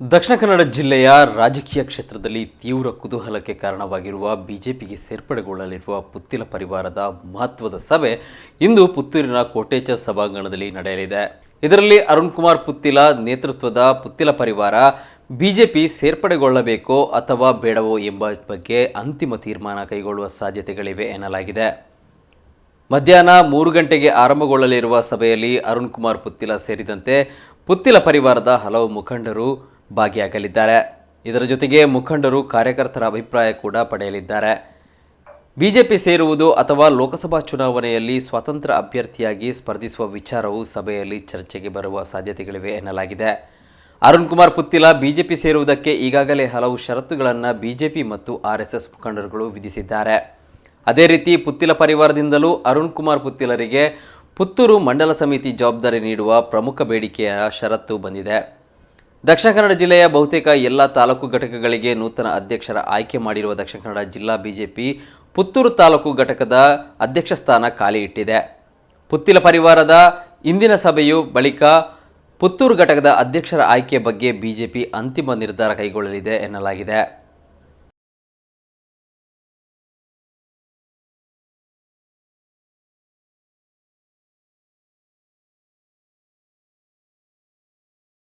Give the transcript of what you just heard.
ದಕ್ಷಿಣ ಕನ್ನಡ ಜಿಲ್ಲೆಯ ರಾಜಕೀಯ ಕ್ಷೇತ್ರದಲ್ಲಿ ತೀವ್ರ ಕುತೂಹಲಕ್ಕೆ ಕಾರಣವಾಗಿರುವ ಬಿಜೆಪಿಗೆ ಸೇರ್ಪಡೆಗೊಳ್ಳಲಿರುವ ಪುತ್ತಿಲ ಪರಿವಾರದ ಮಹತ್ವದ ಸಭೆ ಇಂದು ಪುತ್ತೂರಿನ ಕೋಟೇಚ ಸಭಾಂಗಣದಲ್ಲಿ ನಡೆಯಲಿದೆ. ಇದರಲ್ಲಿ ಅರುಣ್ ಕುಮಾರ್ ಪುತ್ತಿಲ ನೇತೃತ್ವದ ಪುತ್ತಿಲ ಪರಿವಾರ ಬಿಜೆಪಿ ಸೇರ್ಪಡೆಗೊಳ್ಳಬೇಕೋ ಅಥವಾ ಬೇಡವೋ ಎಂಬ ಬಗ್ಗೆ ಅಂತಿಮ ತೀರ್ಮಾನ ಕೈಗೊಳ್ಳುವ ಸಾಧ್ಯತೆಗಳಿವೆ ಎನ್ನಲಾಗಿದೆ. ಮಧ್ಯಾಹ್ನ ಮೂರು ಗಂಟೆಗೆ ಆರಂಭಗೊಳ್ಳಲಿರುವ ಸಭೆಯಲ್ಲಿ ಅರುಣ್ ಕುಮಾರ್ ಪುತ್ತಿಲ ಸೇರಿದಂತೆ ಪುತ್ತಿಲ ಪರಿವಾರದ ಹಲವು ಮುಖಂಡರು ಭಾಗಿಯಾಗಲಿದ್ದಾರೆ. ಇದರ ಜೊತೆಗೆ ಮುಖಂಡರು, ಕಾರ್ಯಕರ್ತರ ಅಭಿಪ್ರಾಯ ಕೂಡ ಪಡೆಯಲಿದ್ದಾರೆ. ಬಿಜೆಪಿ ಸೇರುವುದು ಅಥವಾ ಲೋಕಸಭಾ ಚುನಾವಣೆಯಲ್ಲಿ ಸ್ವತಂತ್ರ ಅಭ್ಯರ್ಥಿಯಾಗಿ ಸ್ಪರ್ಧಿಸುವ ವಿಚಾರವು ಸಭೆಯಲ್ಲಿ ಚರ್ಚೆಗೆ ಬರುವ ಸಾಧ್ಯತೆಗಳಿವೆ ಎನ್ನಲಾಗಿದೆ. ಅರುಣ್ ಕುಮಾರ್ ಪುತ್ತಿಲ, ಬಿಜೆಪಿ ಸೇರುವುದಕ್ಕೆ ಈಗಾಗಲೇ ಹಲವು ಷರತ್ತುಗಳನ್ನು ಬಿಜೆಪಿ ಮತ್ತು ಆರ್ಎಸ್ಎಸ್ ಮುಖಂಡರುಗಳು ವಿಧಿಸಿದ್ದಾರೆ. ಅದೇ ರೀತಿ ಪುತ್ತಿಲ ಪರಿವಾರದಿಂದಲೂ ಅರುಣ್ ಕುಮಾರ್ ಪುತ್ತಿಲರಿಗೆ ಪುತ್ತೂರು ಮಂಡಲ ಸಮಿತಿ ಜವಾಬ್ದಾರಿ ನೀಡುವ ಪ್ರಮುಖ ಬೇಡಿಕೆಯ ಷರತ್ತು ಬಂದಿದೆ. ದಕ್ಷಿಣ ಕನ್ನಡ ಜಿಲ್ಲೆಯ ಬಹುತೇಕ ಎಲ್ಲ ತಾಲೂಕು ಘಟಕಗಳಿಗೆ ನೂತನ ಅಧ್ಯಕ್ಷರ ಆಯ್ಕೆ ಮಾಡಿರುವ ದಕ್ಷಿಣ ಕನ್ನಡ ಜಿಲ್ಲಾ ಬಿಜೆಪಿ ಪುತ್ತೂರು ತಾಲೂಕು ಘಟಕದ ಅಧ್ಯಕ್ಷ ಸ್ಥಾನ ಖಾಲಿ ಇಟ್ಟಿದೆ. ಪುತ್ತಿಲ ಪರಿವಾರದ ಇಂದಿನ ಸಭೆಯು ಬಳಿಕ ಪುತ್ತೂರು ಘಟಕದ ಅಧ್ಯಕ್ಷರ ಆಯ್ಕೆ ಬಗ್ಗೆ ಬಿಜೆಪಿ ಅಂತಿಮ ನಿರ್ಧಾರ ಕೈಗೊಳ್ಳಲಿದೆ ಎನ್ನಲಾಗಿದೆ.